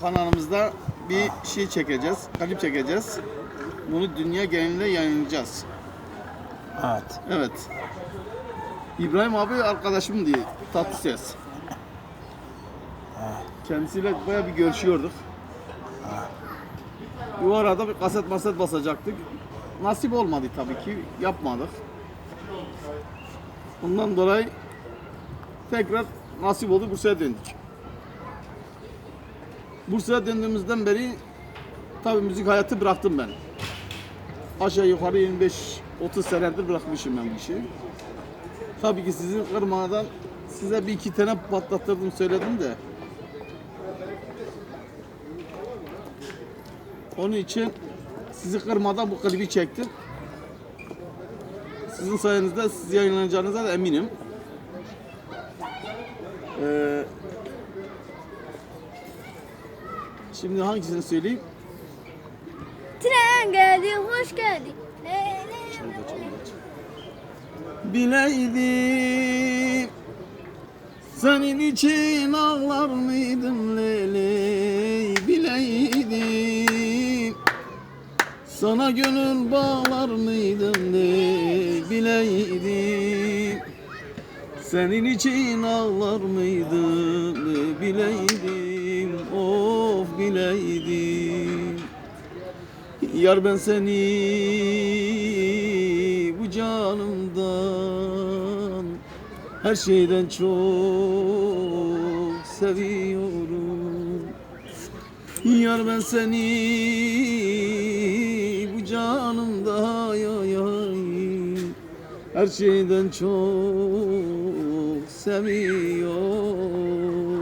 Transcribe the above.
kanalımızda bir şey çekeceğiz, klip çekeceğiz. Bunu dünya genelinde yayınlayacağız. Evet. Evet. İbrahim abi arkadaşım diye tatlı ses. Kendisiyle baya bir görüşüyorduk. Bu arada bir kaset maset basacaktık. Nasip olmadı tabii ki. Yapmadık. Ondan dolayı tekrar nasip oldu Bursa'ya döndük. Bursa'ya döndüğümüzden beri tabii müzik hayatı bıraktım ben. Aşağı yukarı 25-30 senedir bırakmışım ben bu işi. Tabii ki sizin kırmadan size bir iki tane patlattırdım söyledim de. Onun için sizi kırmadan bu klibi çektim. Sizin sayenizde siz yayınlanacağınıza da eminim. Şimdi hangisini söyleyeyim? Tren geldi, hoş geldi. Le, le. Bileydim senin için ağlar mıydım lele bileydim sana gönül bağlar mıydım le bileydim senin için ağlar mıydım le bileydim bileydim Yar ben seni bu canımdan her şeyden çok seviyorum. Yar ben seni bu canımda ay ay her şeyden çok seviyorum.